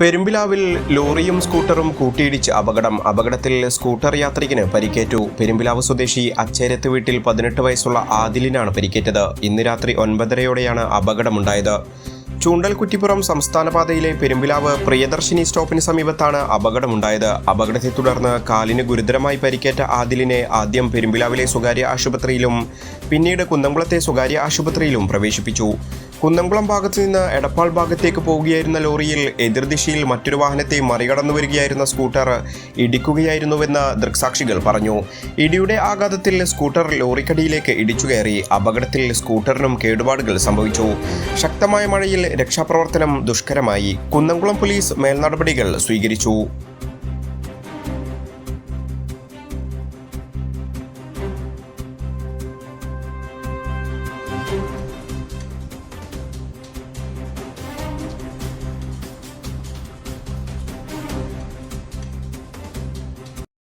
പെരുമ്പിലാവിൽ ലോറിയും സ്കൂട്ടറും കൂട്ടിയിടിച്ച് അപകടം. അപകടത്തിൽ സ്കൂട്ടർ യാത്രികന് പരിക്കേറ്റു. പെരുമ്പിലാവ് സ്വദേശി അച്ചേരത്ത് വീട്ടിൽ പതിനെട്ട് വയസ്സുള്ള ആദിലിനാണ് പരിക്കേറ്റത്. ഇന്ന് രാത്രി ഒൻപതരയോടെയാണ് അപകടമുണ്ടായത്. ചൂണ്ടൽകുറ്റിപ്പുറം സംസ്ഥാനപാതയിലെ സംസ്ഥാന പാതയിലെ പെരുമ്പിലാവ് പ്രിയദർശിനി സ്റ്റോപ്പിന് സമീപത്താണ് അപകടമുണ്ടായത്. അപകടത്തെ തുടർന്ന് കാലിന് ഗുരുതരമായി പരിക്കേറ്റ ആദിലിനെ ആദ്യം പെരുമ്പിലാവിലെ സ്വകാര്യ ആശുപത്രിയിലും പിന്നീട് കുന്നംകുളത്തെ സ്വകാര്യ ആശുപത്രിയിലും പ്രവേശിപ്പിച്ചു. കുന്നംകുളം ഭാഗത്തു നിന്ന് എടപ്പാൾ ഭാഗത്തേക്ക് പോവുകയായിരുന്ന ലോറിയിൽ എതിർദിശയിൽ മറ്റൊരു വാഹനത്തെ മറികടന്നു വരികയായിരുന്ന സ്കൂട്ടർ ഇടിക്കുകയായിരുന്നുവെന്ന് ദൃക്സാക്ഷികൾ പറഞ്ഞു. ഇടിയുടെ ആഘാതത്തിൽ സ്കൂട്ടർ ലോറിക്കടിയിലേക്ക് ഇടിച്ചു കയറി. അപകടത്തിൽ സ്കൂട്ടറിനും കേടുപാടുകൾ സംഭവിച്ചു. ശക്തമായ മഴയിൽ രക്ഷാപ്രവർത്തനം ദുഷ്കരമായി. കുന്നംകുളം പോലീസ് മേൽനടപടികൾ സ്വീകരിച്ചു.